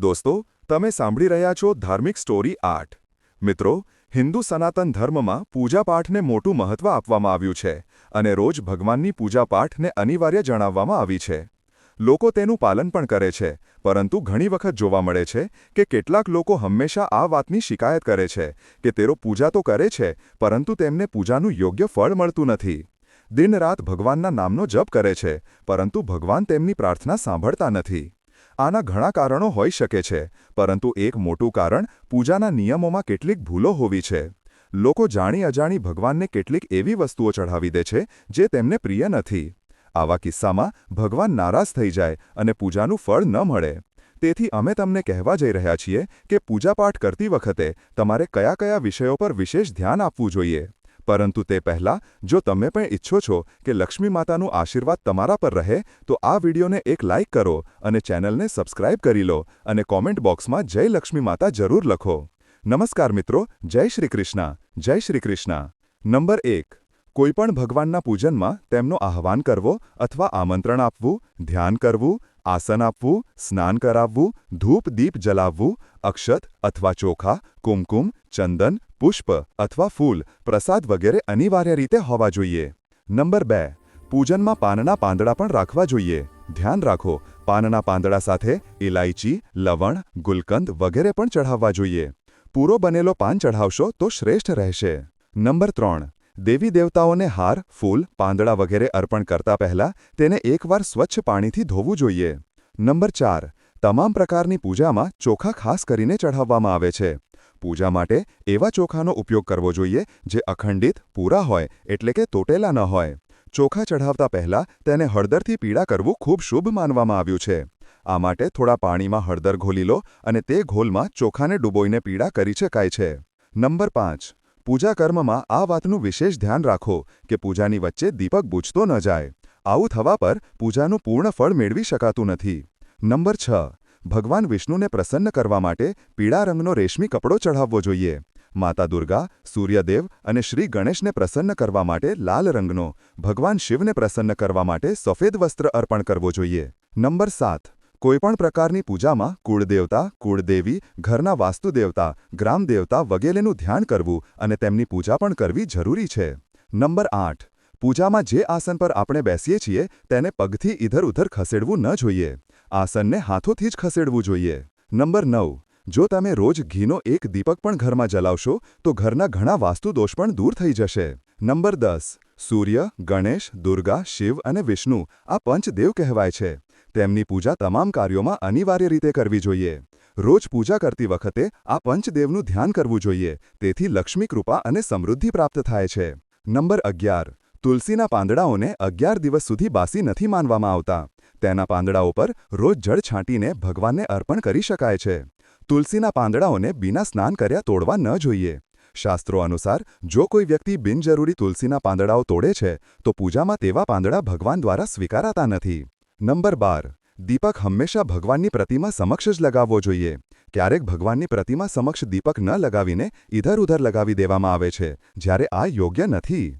દોસ્તો, તમે સાંભળી રહ્યા છો ધાર્મિક સ્ટોરી આઠ. મિત્રો, હિન્દુ સનાતન ધર્મમાં પૂજાપાઠને મોટું મહત્વ આપવામાં આવ્યું છે અને રોજ ભગવાનની પૂજાપાઠને અનિવાર્ય જણાવવામાં આવી છે. લોકો તેનું પાલન પણ કરે છે, પરંતુ ઘણી વખત જોવા મળે છે કે કેટલાક લોકો હંમેશા આ વાતની શિકાયત કરે છે કે તેઓ પૂજા તો કરે છે, પરંતુ તેમને પૂજાનું યોગ્ય ફળ મળતું નથી. દિનરાત ભગવાનના નામનો જપ કરે છે, પરંતુ ભગવાન તેમની પ્રાર્થના સાંભળતા નથી. આના ઘણા કારણો હોઈ શકે છે, પરંતુ એક મોટું કારણ પૂજાના નિયમોમાં કેટલીક ભૂલો હોવી છે. લોકો જાણી અજાણી ભગવાનને કેટલીક એવી વસ્તુઓ ચઢાવી દે છે, જે તેમને પ્રિય નથી. આવા કિસ્સામાં ભગવાન નારાજ થઈ જાય અને પૂજાનું ફળ ન મળે. તેથી અમે તમને કહેવા જઈ રહ્યા છીએ કે પૂજાપાઠ કરતી વખતે તમારે કયા કયા વિષયો પર વિશેષ ધ્યાન આપવું જોઈએ. પરંતુ તે પહેલાં, જો તમે પણ ઈચ્છો છો કે લક્ષ્મી માતાનું આશીર્વાદ તમારા પર રહે, તો આ વિડીયોને એક લાઇક કરો અને ચેનલને સબસ્ક્રાઇબ કરી લો અને કોમેન્ટ બોક્સમાં જય લક્ષ્મી માતા જરૂર લખો. નમસ્કાર મિત્રો, જય શ્રી કૃષ્ણ, જય શ્રી કૃષ્ણ. નંબર એક, કોઈપણ ભગવાનના પૂજનમાં તેમનો આહવાન કરવો અથવા આમંત્રણ આપવું, ધ્યાન કરવું, આસન આપવું, સ્નાન કરાવવું, ધૂપ દીપ જલાવવું, અક્ષત અથવા ચોખા, કુમકુમ, ચંદન પુષ્પ અથવા ફૂલ, પ્રસાદ વગેરે અનિવાર્ય રીતે હોવા જોઈએ. નંબર બે, પૂજનમાં પાનના પાંદડા પણ રાખવા જોઈએ. ધ્યાન રાખો, પાનના પાંદડા સાથે ઇલાયચી લવણ, ગુલકંદ વગેરે પણ ચઢાવવા જોઈએ. પૂરો બનેલો પાન ચઢાવશો તો શ્રેષ્ઠ રહેશે. નંબર ત્રણ, દેવી દેવતાઓને હાર, ફૂલ, પાંદડા વગેરે અર્પણ કરતા પહેલા તેને એકવાર સ્વચ્છ પાણીથી ધોવું જોઈએ. નંબર ચાર, તમામ પ્રકારની પૂજામાં ચોખા ખાસ કરીને ચઢાવવામાં આવે છે. પૂજા માટે એવા ચોખાનો ઉપયોગ કરવો જોઈએ જે અખંડિત, પૂરા હોય, એટલે કે તોટેલા ન હોય. ચોખા ચઢાવતા પહેલા તેને હળદરથી પીડા કરવું ખૂબ શુભ માનવામાં આવ્યું છે. આ માટે થોડા પાણીમાં હળદર ઘોલી લો અને તે ઘોલમાં ચોખાને ડૂબોઈને પીડા કરી શકાય છે. નંબર પાંચ. પૂજા કર્મમાં આ વાતનું વિશેષ ધ્યાન રાખો કે પૂજાની વચ્ચે દીપક બૂજતો ન જાય. આવું થવા પર પૂજાનું પૂર્ણ ફળ મેળવી શકાતું નથી. નંબર છ. ભગવાન વિષ્ણુને પ્રસન્ન કરવા માટે પીળા રંગનો રેશમી કપડો ચઢાવવો જોઈએ. માતા દુર્ગા, સૂર્યદેવ અને શ્રી ગણેશને પ્રસન્ન કરવા માટે લાલ રંગનો, ભગવાન શિવને પ્રસન્ન કરવા માટે સફેદ વસ્ત્ર અર્પણ કરવો જોઈએ. નંબર સાત. કોઈપણ પ્રકારની પૂજામાં કુળદેવતા, કુળદેવી, ઘરના વાસ્તુદેવતા, ગ્રામદેવતા વગેરેનું ધ્યાન કરવું અને તેમની પૂજા પણ કરવી જરૂરી છે. નંબર આઠ. પૂજામાં જે આસન પર આપણે બેસીએ છીએ તેને પગથી ઇધર ઉધર ખસેડવું ન જોઈએ. આસનને હાથોથી જ ખસેડવું જોઈએ. નંબર નવ. જો તમે રોજ ઘીનો એક દીપક પણ ઘરમાં જલાવશો, તો ઘરના ઘણા વાસ્તુ દોષ પણ દૂર થઈ જશે. નંબર દસ. સૂર્ય, ગણેશ, દુર્ગા, શિવ અને વિષ્ણુ આ પંચદેવ કહેવાય છે. તેમની પૂજા તમામ કાર્યોમાં અનિવાર્ય રીતે કરવી જોઈએ. રોજ પૂજા કરતી વખતે આ પંચદેવનું ધ્યાન કરવું જોઈએ, તેથી લક્ષ્મી કૃપા અને સમૃદ્ધિ પ્રાપ્ત થાય છે. નંબર અગિયાર. તુલસીના પાંદડાઓને અગિયાર દિવસ સુધી બાસી નથી માનવામાં આવતા. તેના પાંદડાઓ પર રોજ જળ છાંટીને ભગવાનને અર્પણ કરી શકાય છે. તુલસીના પાંદડાઓને બિના સ્નાન કર્યા તોડવા ન જોઈએ. શાસ્ત્રો અનુસાર, જો કોઈ વ્યક્તિ બિનજરૂરી તુલસીના પાંદડાઓ તોડે છે, તો પૂજામાં તેવા પાંદડા ભગવાન દ્વારા સ્વીકારાતા નથી. નંબર બાર. દીપક હંમેશા ભગવાનની પ્રતિમા સમક્ષ જ લગાવવો જોઈએ. ક્યારેક ભગવાનની પ્રતિમા સમક્ષ દીપક ન લગાવીને ઇધર ઉધર લગાવી દેવામાં આવે છે, જ્યારે આ યોગ્ય નથી.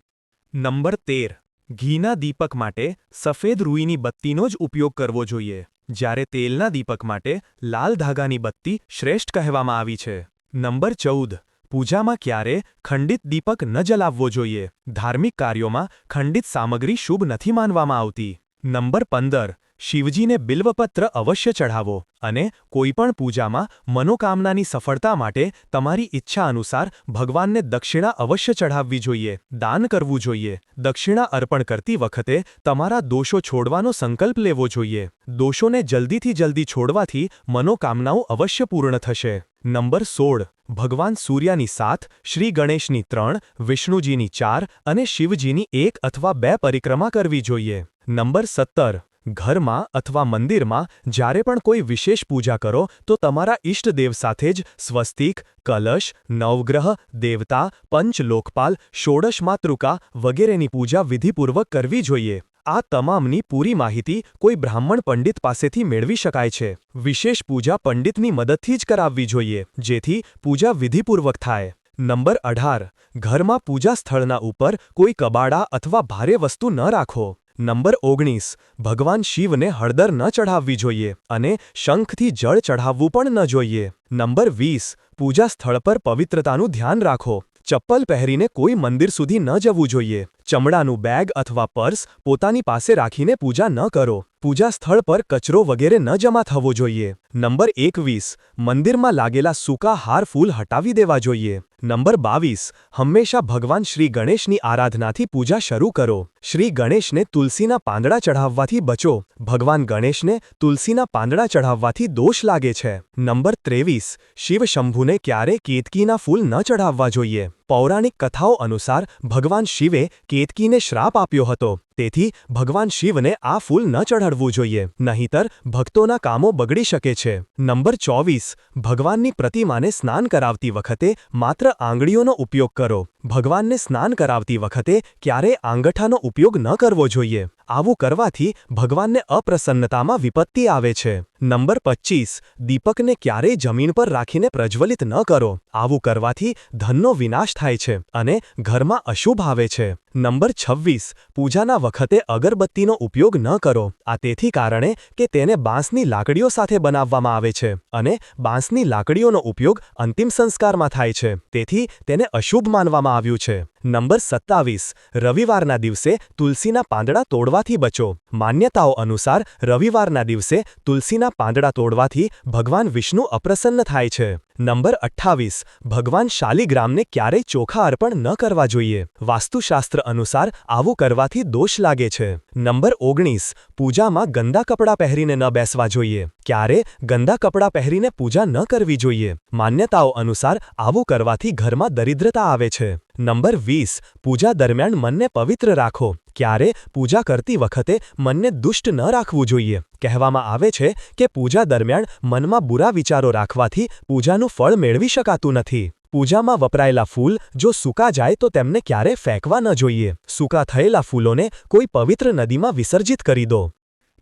નંબર તેર. ઘીના દીપક માટે સફેદ રૂઈની બત્તીનો જ ઉપયોગ કરવો જોઈએ, જ્યારે તેલના દીપક માટે લાલ ધાગાની બત્તી શ્રેષ્ઠ કહેવામાં આવી છે. નંબર ચૌદ. પૂજામાં ક્યારે ખંડિત દીપક ન જલાવવો જોઈએ? ધાર્મિક કાર્યોમાં ખંડિત સામગ્રી શુભ નથી માનવામાં આવતી. નંબર પંદર, શિવજીને બિલ્વપત્ર અવશ્ય ચઢાવો અને કોઈપણ પૂજામાં મનોકામનાની સફળતા માટે તમારી ઈચ્છા અનુસાર ભગવાનને દક્ષિણા અવશ્ય ચઢાવવી જોઈએ, દાન કરવું જોઈએ, દક્ષિણા અર્પણ કરતી વખતે તમારા દોષો છોડવાનો સંકલ્પ લેવો જોઈએ. દોષોને જલ્દીથી જલ્દી છોડવાથી મનોકામનાઓ અવશ્ય પૂર્ણ થશે. નંબર સોળ ભગવાન સૂર્યની સાત, શ્રી ગણેશની ત્રણ, વિષ્ણુજીની ચાર અને શિવજીની એક અથવા બે પરિક્રમા કરવી જોઈએ. નંબર સત્તર. ઘરમાં અથવા મંદિરમાં જ્યારે પણ કોઈ વિશેષ પૂજા કરો, તો તમારા ઇષ્ટદેવ સાથે જ સ્વસ્તિક, કલશ, નવગ્રહ, દેવતા પંચ લોકપાલ ષોડશ માતૃકા વગેરેની પૂજા વિધિપૂર્વક કરવી જોઈએ. આ તમામની પૂરી માહિતી કોઈ બ્રાહ્મણ પંડિત પાસેથી મેળવી શકાય છે. વિશેષ પૂજા પંડિતની મદદથી જ કરાવવી જોઈએ, જેથી પૂજા વિધિપૂર્વક થાય. નંબર અઢાર. ઘરમાં પૂજા સ્થળના ઉપર કોઈ કબાડા અથવા ભારે વસ્તુ ન રાખો. નંબર ઓગણીસ. ભગવાન શિવને હળદર ન ચઢાવવી જોઈએ અને શંખથી જળ ચઢાવવું પણ ન જોઈએ. નંબર વીસ. પૂજા સ્થળ પર પવિત્રતાનું ધ્યાન રાખો. ચપ્પલ પહેરીને કોઈ મંદિર સુધી ન જવું જોઈએ. ચમડાનું બેગ અથવા પર્સ પોતાની પાસે રાખીને પૂજા ન કરો. પૂજા સ્થળ પર કચરો વગેરે ન જમા થવો જોઈએ. નંબર એકવીસ, મંદિરમાં લાગેલા સૂકા હાર ફૂલ હટાવી દેવા જોઈએ. નંબર બાવીસ, હંમેશા ભગવાન શ્રી ગણેશની આરાધનાથી પૂજા શરૂ કરો. શ્રી ગણેશને તુલસીના પાંદડા ચઢાવવાથી બચો. ભગવાન ગણેશને તુલસીના પાંદડા ચઢાવવાથી દોષ લાગે છે. નંબર ત્રેવીસ શિવ શંભુને ક્યારે કેતકીના ફૂલ ન ચઢાવવા જોઈએ. પૌરાણિક કથાઓ અનુસાર ભગવાન શિવે કેતકીને શ્રાપ આપ્યો હતો. તેથી ભગવાન શિવને આ ફૂલ ન ચઢાડવું જોઈએ, નહીંતર ભક્તોના કામો બગડી શકે છે. નંબર ચોવીસ, ભગવાનની પ્રતિમાને સ્નાન કરાવતી વખતે માત્ર આંગળીઓનો ઉપયોગ કરો. ભગવાનને સ્નાન કરાવતી વખતે ક્યારેય આંગઠાનો ઉપયોગ ન કરવો જોઈએ. આવું કરવાથી ભગવાનને અપ્રસન્નતામાં વિપત્તિ આવે છે. નંબર પચ્ચીસ, દીપકને ક્યારેય જમીન પર રાખીને પ્રજ્વલિત ન કરો. આવું કરવાથી ધનનો વિનાશ થાય છે અને ઘરમાં અશુભ આવે છે. નંબર છવ્વીસ, પૂજાના વખતે અગરબત્તીનો ઉપયોગ ન કરો. આ તેથી કારણે કે તેને બાંસની લાકડીઓ સાથે બનાવવામાં આવે છે અને બાંસની લાકડીઓનો ઉપયોગ અંતિમ સંસ્કારમાં થાય છે. તેથી તેને અશુભ માનવામાં આવ્યું છે. નંબર સત્તાવીસ. રવિવારના દિવસે તુલસીના પાંદડા તોડવાથી બચો. માન્યતાઓ અનુસાર રવિવારના દિવસે તુલસીના પાંદડા તોડવાથી ભગવાન વિષ્ણુ અપ્રસન્ન થાય છે. નંબર અઠ્ઠાવીસ. ભગવાન શાલિગ્રામને ક્યારેય ચોખા અર્પણ ન કરવા જોઈએ. વાસ્તુશાસ્ત્ર અનુસાર આવું કરવાથી દોષ લાગે છે. નંબર ઓગણીસ. પૂજામાં ગંદા કપડાં પહેરીને ન બેસવા જોઈએ. ક્યારે ગંદા કપડાં પહેરીને પૂજા ન કરવી જોઈએ. માન્યતાઓ અનુસાર આવું કરવાથી ઘરમાં દરિદ્રતા આવે છે. નંબર વીસ, પૂજા દરમિયાન મનને પવિત્ર રાખો. ક્યારે? પૂજા કરતી વખતે મનને દુષ્ટ ન રાખવું જોઈએ. કહેવામાં આવે છે કે પૂજા દરમિયાન મનમાં બુરા વિચારો રાખવાથી પૂજાનું ફળ મેળવી શકાતું નથી. પૂજામાં વપરાયેલા ફૂલ જો સૂકા જાય તો તેમને ક્યારે ફેંકવા ન જોઈએ. સૂકા થયેલા ફૂલોને કોઈ પવિત્ર નદીમાં વિસર્જિત કરી દો.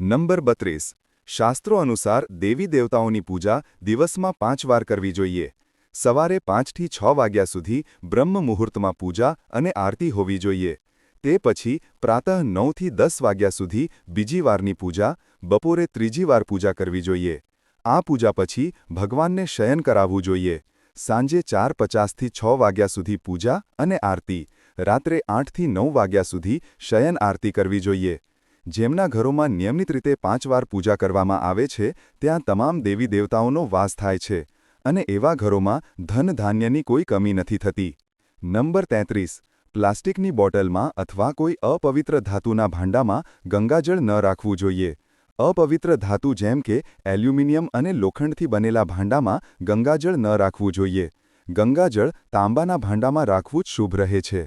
નંબર બત્રીસ. શાસ્ત્રો અનુસાર દેવી દેવતાઓની પૂજા દિવસમાં પાંચ વાર કરવી જોઈએ. સવારે પાંચથી છ વાગ્યા સુધી બ્રહ્મ મુહૂર્તમાં પૂજા અને આરતી હોવી જોઈએ. તે પછી પ્રાતઃ નવથી દસ વાગ્યા સુધી બીજી વારની પૂજા, બપોરે ત્રીજી વાર પૂજા કરવી જોઈએ. આ પૂજા પછી ભગવાનને શયન કરાવવું જોઈએ. સાંજે ચાર પચાસથી છ વાગ્યા સુધી પૂજા અને આરતી, રાત્રે આઠથી નવ વાગ્યા સુધી શયન આરતી કરવી જોઈએ. જેમના ઘરોમાં નિયમિત રીતે પાંચ વાર પૂજા કરવામાં આવે છે, ત્યાં તમામ દેવી દેવતાઓનો વાસ થાય છે. અને એવા ઘરોમાં ધન ધાન્યની કોઈ કમી નથી થતી. નંબર તેત્રીસ. પ્લાસ્ટિકની બોટલમાં અથવા કોઈ અપવિત્ર ધાતુના ભાંડામાં ગંગાજળ ન રાખવું જોઈએ. અપવિત્ર ધાતુ જેમ કે એલ્યુમિનિયમ અને લોખંડથી બનેલા ભાંડામાં ગંગાજળ ન રાખવું જોઈએ. ગંગાજળ તાંબાના ભાંડામાં રાખવું જ શુભ રહે છે.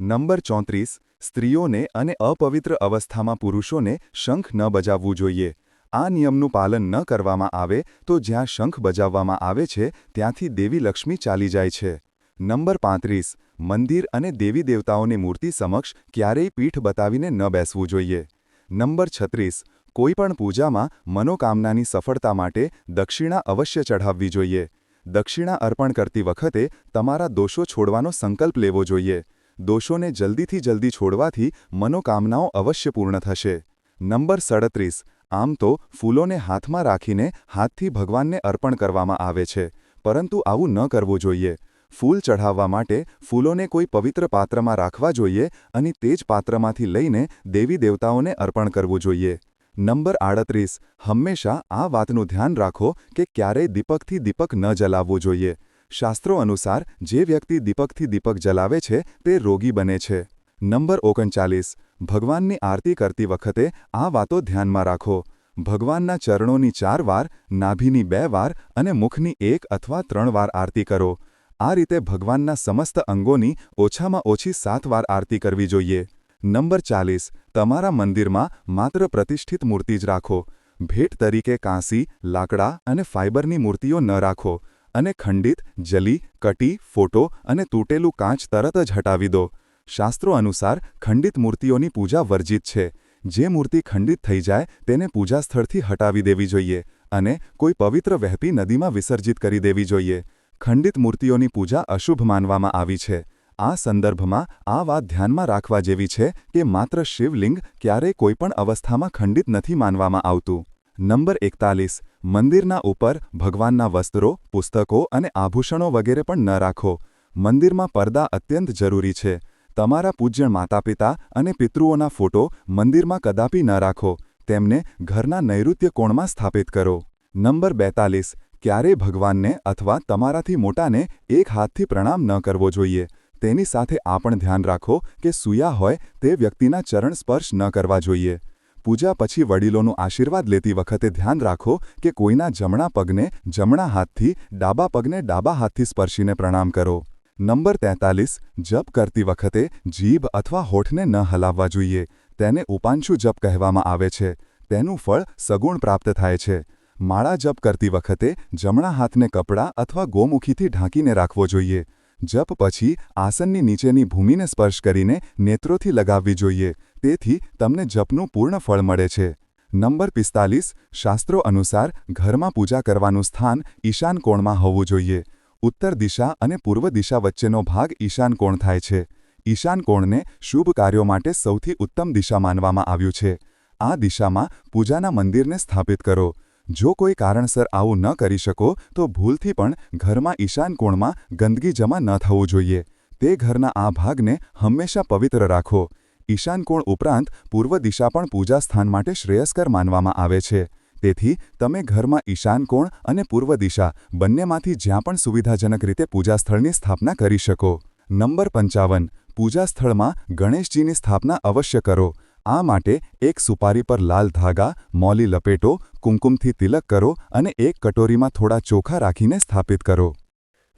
નંબર ચોત્રીસ. સ્ત્રીઓને અને અપવિત્ર અવસ્થામાં પુરુષોને શંખ ન બજાવવું જોઈએ. આ નિયમનું પાલન ન કરવામાં આવે તો જ્યાં શંખ બજાવવામાં આવે છે, ત્યાંથી દેવી લક્ષ્મી ચાલી જાય છે. નંબર પાંત્રીસ. મંદિર અને દેવી દેવતાઓની મૂર્તિ સમક્ષ ક્યારેય પીઠ બતાવીને ન બેસવું જોઈએ. નંબર છત્રીસ. કોઈપણ પૂજામાં મનોકામનાની સફળતા માટે દક્ષિણા અવશ્ય ચઢાવવી જોઈએ. દક્ષિણા અર્પણ કરતી વખતે તમારા દોષો છોડવાનો સંકલ્પ લેવો જોઈએ. દોષોને જલ્દીથી જલ્દી છોડવાથી મનોકામનાઓ અવશ્ય પૂર્ણ થશે. નંબર સડત્રીસ. આમ તો ફૂલોને હાથમાં રાખીને હાથથી ભગવાનને અર્પણ કરવામાં આવે છે, પરંતુ આવું ન કરવું જોઈએ. ફૂલ ચઢાવવા માટે ફૂલોને કોઈ પવિત્ર પાત્રમાં રાખવા જોઈએ અને તે જ પાત્રમાંથી લઈને દેવી દેવતાઓને અર્પણ કરવું જોઈએ. નંબર આડત્રીસ, હંમેશા આ વાતનું ધ્યાન રાખો કે ક્યારેય દીપકથી દીપક ન જલાવવું જોઈએ. શાસ્ત્રો અનુસાર જે વ્યક્તિ દીપકથી દીપક જલાવે છે તે રોગી બને છે. નંબર ઓગણચાલીસ ભગવાનની આરતી કરતી વખતે આ વાતો ધ્યાનમાં રાખો. ભગવાનના ચરણોની ચાર વાર, નાભીની બે વાર અને મુખની એક અથવા ત્રણ વાર આરતી કરો. આ રીતે ભગવાનના સમસ્ત અંગોની ઓછામાં ઓછી સાત વાર આરતી કરવી જોઈએ. નંબર ચાલીસ. તમારા મંદિરમાં માત્ર પ્રતિષ્ઠિત મૂર્તિ જ રાખો. ભેટ તરીકે કાંસી, લાકડા અને ફાઇબરની મૂર્તિઓ ન રાખો અને ખંડિત, જલી, કટી, ફોટો અને તૂટેલું કાંચ તરત જ હટાવી દો. શાસ્ત્રો અનુસાર ખંડિત મૂર્તિઓની પૂજા વર્જિત છે. જે મૂર્તિ ખંડિત થઈ જાય તેને પૂજા સ્થળથી હટાવી દેવી જોઈએ અને કોઈ પવિત્ર વહેતી નદીમાં વિસર્જિત કરી દેવી જોઈએ. ખંડિત મૂર્તિઓની પૂજા અશુભ માનવામાં આવી છે. આ સંદર્ભમાં આ વાત ધ્યાનમાં રાખવા જેવી છે કે માત્ર શિવલિંગ ક્યારેય કોઈપણ અવસ્થામાં ખંડિત નથી માનવામાં આવતું. નંબર એકતાલીસ. મંદિરના ઉપર ભગવાનના વસ્ત્રો, પુસ્તકો અને આભૂષણો વગેરે પણ ન રાખો. મંદિરમાં પડદા અત્યંત જરૂરી છે. તમારા પૂજ્ય માતાપિતા અને પિતૃઓના ફોટો મંદિરમાં કદાપી ન રાખો. તેમને ઘરના નૈઋત્ય કોણમાં સ્થાપિત કરો. નંબર બેતાલીસ. ક્યારેય ભગવાનને અથવા તમારાથી મોટાને એક હાથથી પ્રણામ ન કરવો જોઈએ. તેની સાથે આ પણ ધ્યાન રાખો કે સૂયા હોય તે વ્યક્તિના ચરણ સ્પર્શ ન કરવા જોઈએ. પૂજા પછી વડીલોનું આશીર્વાદ લેતી વખતે ધ્યાન રાખો કે કોઈના જમણા પગને જમણા હાથથી ડાબા પગને ડાબા હાથથી સ્પર્શીને પ્રણામ કરો. નંબર તેતાલીસ, જપ કરતી વખતે જીભ અથવા હોઠને ન હલાવવા જોઈએ. તેને ઉપાંશુ જપ કહેવામાં આવે છે. તેનું ફળ સગુણ પ્રાપ્ત થાય છે. માળા જપ કરતી વખતે જમણા હાથને કપડાં અથવા ગોમુખીથી ઢાંકીને રાખવો જોઈએ. જપ પછી આસનની નીચેની ભૂમિને સ્પર્શ કરીને નેત્રોથી લગાવવી જોઈએ. તેથી તમને જપનું પૂર્ણ ફળ મળે છે. નંબર પિસ્તાલીસ, શાસ્ત્રો અનુસાર ઘરમાં પૂજા કરવાનું સ્થાન ઈશાન કોણમાં હોવું જોઈએ. ઉત્તર દિશા અને પૂર્વ દિશા વચ્ચેનો ભાગ ઈશાન કોણ થાય છે? ઈશાન કોણને શુભ કાર્યો માટે સૌથી ઉત્તમ દિશા માનવામાં આવ્યું છે. આ દિશામાં પૂજાના મંદિરને સ્થાપિત કરો. જો કોઈ કારણસર આવું ન કરી શકો, તો ભૂલથી પણ ઘરમાં ઈશાન કોણમાં ગંદકી જમા ન થવું જોઈએ. તે ઘરના આ ભાગને હંમેશા પવિત્ર રાખો. ઈશાન કોણ ઉપરાંત પૂર્વ દિશા પણ પૂજા સ્થાન માટે શ્રેયસ્કર માનવામાં આવે છે. તેથી તમે ઘરમાં ઈશાન કોણ અને પૂર્વ દિશા બંનેમાંથી જ્યાં પણ સુવિધાજનક રીતે પૂજાસ્થળની સ્થાપના કરી શકો. નંબર પંચાવન. પૂજા સ્થળમાં ગણેશજીની સ્થાપના અવશ્ય કરો. આ માટે એક સુપારી પર લાલ ધાગા, મોલી લપેટો, કુમકુમથી તિલક કરો અને એક કટોરીમાં થોડા ચોખા રાખીને સ્થાપિત કરો.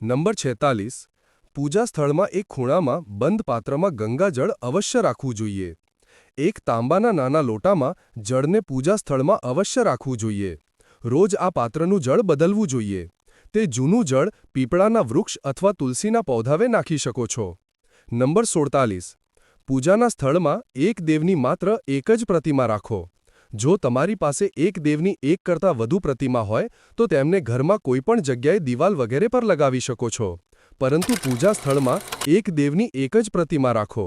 નંબર છેતાલીસ. પૂજા સ્થળમાં એક ખૂણામાં બંધ પાત્રમાં ગંગાજળ અવશ્ય રાખવું જોઈએ. એક તાંબાના નાના લોટામાં જળને પૂજા સ્થળમાં અવશ્ય રાખવું જોઈએ. રોજ આ પાત્રનું જળ બદલવું જોઈએ. તે જૂનું જળ પીપળાના વૃક્ષ અથવા તુલસીના પૌધાવે નાખી શકો છો. નંબર સુડતાલીસ. પૂજાના સ્થળમાં એક દેવની માત્ર એક જ પ્રતિમા રાખો. જો તમારી પાસે એક દેવની એક કરતાં વધુ પ્રતિમા હોય, તો તેમને ઘરમાં કોઈપણ જગ્યાએ દિવાલ વગેરે પર લગાવી શકો છો. પરંતુ પૂજા સ્થળમાં એક દેવની એક જ પ્રતિમા રાખો.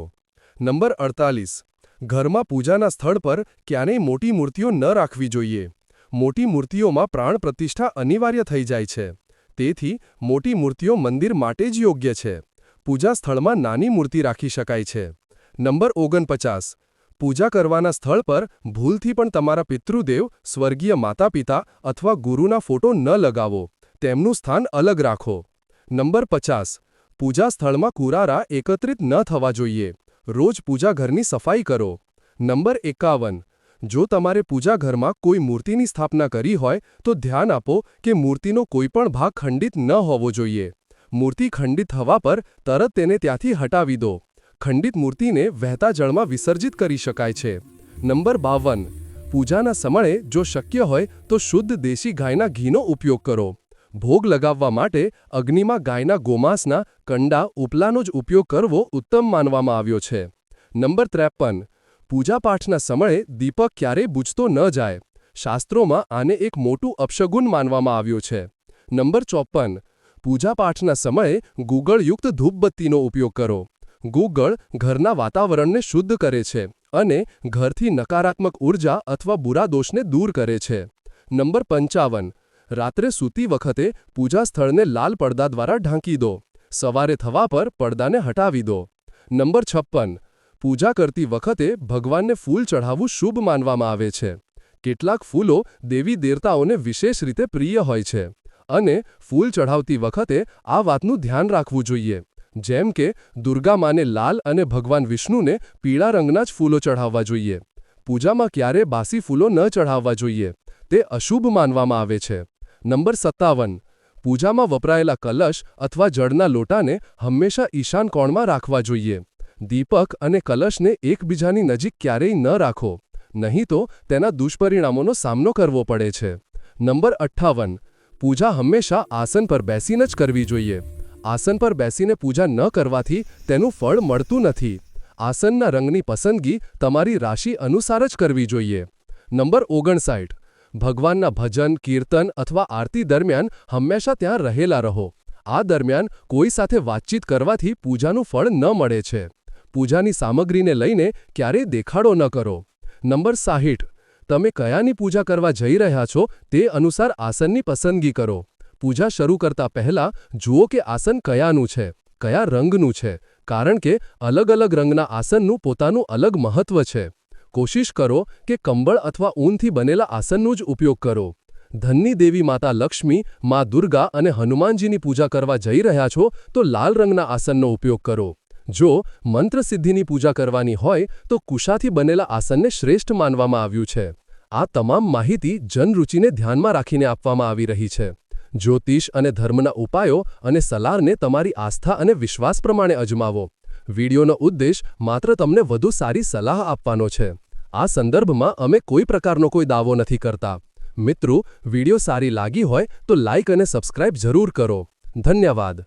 નંબર અડતાલીસ. ઘરમાં પૂજાના સ્થળ પર ક્યારેય મોટી મૂર્તિઓ ન રાખવી જોઈએ. મોટી મૂર્તિઓમાં પ્રાણ પ્રતિષ્ઠા અનિવાર્ય થઈ જાય છે. તેથી મોટી મૂર્તિઓ મંદિર માટે જ યોગ્ય છે. પૂજા સ્થળમાં નાની મૂર્તિ રાખી શકાય છે. નંબર ઓગણપચાસ. પૂજા કરવાના સ્થળ પર ભૂલથી પણ તમારા પિતૃદેવ, સ્વર્ગીય માતા પિતા અથવા ગુરુના ફોટો ન લગાવો. તેમનું સ્થાન અલગ રાખો. નંબર પચાસ. પૂજા સ્થળમાં કુરારા એકત્રિત ન થવા જોઈએ. રોજ પૂજા ઘરની સફાઈ કરો. નંબર એકાવન. જો તમારે પૂજાઘરમાં કોઈ મૂર્તિની સ્થાપના કરી હોય, તો ધ્યાન આપો કે મૂર્તિનો કોઈપણ ભાગ ખંડિત ન હોવો જોઈએ. મૂર્તિ ખંડિત થવા પર તરત તેને ત્યાંથી હટાવી દો. ખંડિત મૂર્તિને વહેતા જળમાં વિસર્જિત કરી શકાય છે. નંબર બાવન. પૂજાના સમયે જો શક્ય હોય, તો શુદ્ધ દેશી ગાયના ઘીનો ઉપયોગ કરો. ભોગ લગાવવા માટે અગ્નિમાં ગાયના ગોમાંસના કંડા ઉપલાનો જ ઉપયોગ કરવો ઉત્તમ માનવામાં આવ્યો છે. નંબર ત્રેપન. પૂજાપાઠના સમયે દીપક ક્યારેય બુજતો ન જાય. શાસ્ત્રોમાં આને એક મોટું અપશગુન માનવામાં આવ્યું છે. નંબર ચોપન. પૂજાપાઠના સમયે ગુગળયુક્ત ધૂપબત્તીનો ઉપયોગ કરો. ગુગળ ઘરના વાતાવરણને શુદ્ધ કરે છે અને ઘરથી નકારાત્મક ઊર્જા અથવા બુરા દોષને દૂર કરે છે. નંબર પંચાવન. રાત્રે સૂતી વખતે પૂજા સ્થળને લાલ પડદા દ્વારા ઢાંકી દો. સવારે થવા પર પડદાને હટાવી દો. નંબર છપ્પન. પૂજા કરતી વખતે ભગવાનને ફૂલ ચઢાવવું શુભ માનવામાં આવે છે. કેટલાક ફૂલો દેવી દેવતાઓને વિશેષ રીતે પ્રિય હોય છે અને ફૂલ ચઢાવતી વખતે આ વાતનું ધ્યાન રાખવું જોઈએ. જેમ કે, દુર્ગા માને લાલ અને ભગવાન વિષ્ણુને પીળા રંગના જ ફૂલો ચઢાવવા જોઈએ. પૂજામાં ક્યારે બાસી ફૂલો ન ચઢાવવા જોઈએ. તે અશુભ માનવામાં આવે છે. નંબર સત્તાવન. પૂજામાં વપરાયેલા કલશ અથવા જળના લોટાને હંમેશા ઈશાન કોણમાં રાખવા જોઈએ. દીપક અને કલશને એકબીજાની નજીક ક્યારેય ન રાખો. નહીં તો તેના દુષ્પરિણામોનો સામનો કરવો પડે છે. નંબર અઠ્ઠાવન. પૂજા હંમેશા આસન પર બેસીને જ કરવી જોઈએ. આસન પર બેસીને પૂજા ન કરવાથી તેનું ફળ મળતું નથી. આસનના રંગની પસંદગી તમારી રાશિ અનુસાર જ કરવી જોઈએ. નંબર ઓગણસાઠ. ભગવાનના ભજન, કીર્તન અથવા આરતી દરમિયાન હંમેશા ત્યાં રહેલા રહો. આ દરમિયાન કોઈ સાથે વાતચીત કરવાથી પૂજાનું ફળ ન મળે છે. પૂજાની સામગ્રીને લઈને ક્યારેય દેખાડો ન કરો. નંબર સાહીઠ. તમે કયાની પૂજા કરવા જઈ રહ્યા છો તે અનુસાર આસનની પસંદગી કરો. પૂજા શરૂ કરતા પહેલા જુઓ કે આસન કયાનું છે, કયા રંગનું છે, કારણ કે અલગ અલગ રંગના આસનનું પોતાનું અલગ મહત્વ છે. કોશિશ કરો કે કંબળ અથવા ઊનથી બનેલા આસનનો જ ઉપયોગ કરો. ધનની દેવી માતા લક્ષ્મી, મા દુર્ગા અને હનુમાનજીની પૂજા કરવા જઈ રહ્યા છો તો લાલ રંગના આસનનો ઉપયોગ કરો. જો મંત્રસિદ્ધિની પૂજા કરવાની હોય તો કુશાથી બનેલા આસનને શ્રેષ્ઠ માનવામાં આવ્યું છે. આ તમામ માહિતી જનરૂચિને ધ્યાનમાં રાખીને આપવામાં આવી રહી છે. જ્યોતિષ અને ધર્મના ઉપાયો અને સલાહને તમારી આસ્થા અને વિશ્વાસ પ્રમાણે અજમાવો. વિડિયોનો ઉદ્દેશ માત્ર તમને વધુ સારી સલાહ આપવાનો છે. આ સંદર્ભમાં અમે કોઈ પ્રકારનો કોઈ દાવો નથી કરતા. મિત્રો, વિડિયો સારી લાગી હોય તો લાઇક અને સબસ્ક્રાઇબ જરૂર કરો. ધન્યવાદ.